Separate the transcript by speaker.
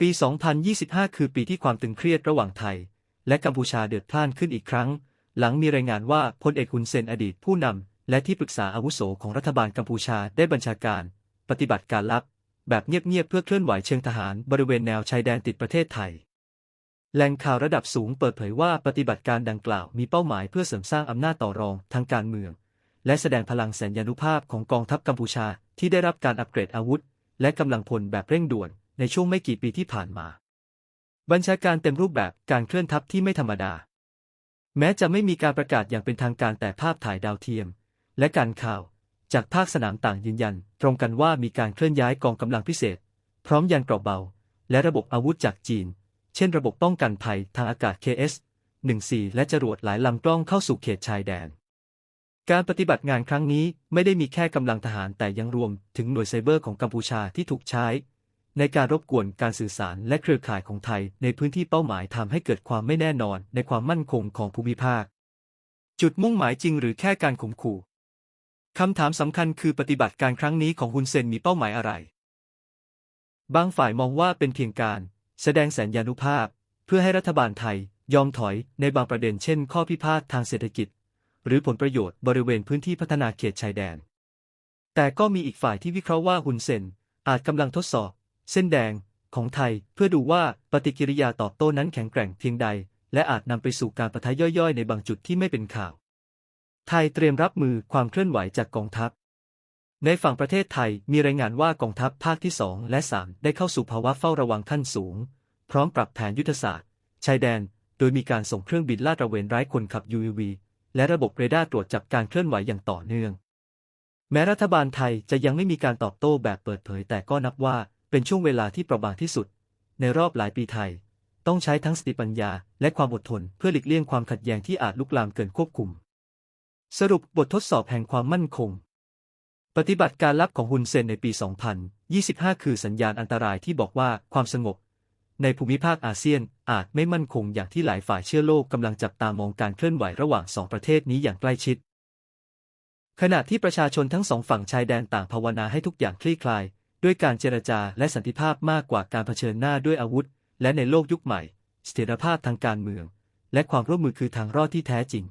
Speaker 1: ปี 2025 คือปีที่ความตึงเครียดระหว่างไทย และกัมพูชาเดือดพล่านขึ้นอีกครั้ง หลังมีรายงานว่าพลเอกฮุนเซนอดีตผู้นำและที่ปรึกษาอาวุโสของรัฐบาลกัมพูชาได้บัญชาการ ปฏิบัติการลับ แบบเงียบๆเพื่อเคลื่อนไหวเชิงทหารบริเวณแนวชายแดนติดประเทศไทยแหล่งข่าวระดับสูงเปิดเผยว่าปฏิบัติการดังกล่าวมีเป้าหมายเพื่อเสริมสร้างอำนาจต่อรองทางการเมือง และแสดงพลังแสนยานุภาพของกองทัพกัมพูชาที่ได้รับการอัปเกรดอาวุธ และกำลังพลแบบเร่งด่วน ในช่วงไม่กี่ปีที่ผ่านมา บัญชาการเต็มรูปแบบการเคลื่อนทัพที่ไม่ธรรมดา แม้จะไม่มีการประกาศอย่างเป็นทางการแต่ภาพถ่ายดาวเทียม และการข่าว จากภาคสนามต่างยืนยัน ตรงกันว่ามีการเคลื่อนย้ายกองกำลังพิเศษ พร้อมยานเกราะเบา และระบบอาวุธจากจีน เช่นระบบป้องกันภัยทางอากาศ KS-14 และจรวดหลายลำกล้องเข้าสู่เขตชายแดนการปฏิบัติงานครั้งนี้ไม่ได้มีแค่กำลังทหารแต่ยังรวมถึงหน่วยไซเบอร์ของกัมพูชาที่ถูกใช้ ในการรบกวนการสื่อสารและเครือข่ายของไทยในพื้นที่เป้าหมายทำให้เกิดความไม่แน่นอนในความมั่นคงของภูมิภาค จุดมุ่งหมายจริงหรือแค่การข่มขู่คำถามสำคัญคือปฏิบัติการครั้งนี้ของฮุนเซนมีเป้าหมายอะไร บางฝ่ายมองว่าเป็นเพียงการ แสดงแสนยานุภาพ เพื่อให้รัฐบาลไทยยอมถอยในบางประเด็นเช่น ข้อพิพาททางเศรษฐกิจ หรือผลประโยชน์บริเวณพื้นที่พัฒนาเขตชายแดน แต่ก็มีอีกฝ่ายที่วิเคราะห์ว่าฮุนเซนอาจกำลังทดสอบ เส้นแดงของไทยเพื่อดูว่าปฏิกิริยาตอบโต้นั้นแข็งแกร่งเพียงใด และอาจนำไปสู่การประทะย่อยๆ ในบางจุดที่ไม่เป็นข่าว ไทยเตรียมรับมือความเคลื่อนไหวจากกองทัพ ในฝั่งประเทศไทยมีรายงานว่ากองทัพภาคที่ 2 และ 3 ได้เข้าสู่ภาวะเฝ้าระวังขั้นสูง พร้อมปรับแผนยุทธศาสตร์ ชายแดน โดยมีการส่งเครื่องบินลาดตระเวนไร้คนขับ UAV และระบบเรดาร์ตรวจจับการเคลื่อนไหวอย่างต่อเนื่อง แม้รัฐบาลไทยจะยังไม่มีการตอบโต้แบบเปิดเผยแต่ก็นับว่า เป็นช่วงเวลาที่เปราะบางที่สุด ในรอบหลายปีไทย ต้องใช้ทั้งสติปัญญา และความอดทนเพื่อหลีกเลี่ยงความขัดแย้งที่อาจลุกลามเกินควบคุม สรุปบททดสอบแห่งความมั่นคง ปฏิบัติการลับของฮุนเซนในปี 2025 คือสัญญาณอันตรายที่บอกว่าความสงบ ในภูมิภาคอาเซียนอาจไม่มั่นคงอย่างที่หลายฝ่ายเชื่อโลกกำลังจับตามองการเคลื่อนไหวระหว่างสองประเทศนี้อย่างใกล้ชิดขณะที่ประชาชนทั้งสองฝั่งชายแดนต่างภาวนาให้ทุกอย่างคลี่คลาย ด้วยการเจรจาและสันติภาพมากกว่าการเผชิญหน้าด้วยอาวุธ และในโลกยุคใหม่ เสถียรภาพทางการเมือง และความร่วมมือคือทางรอดที่แท้จริง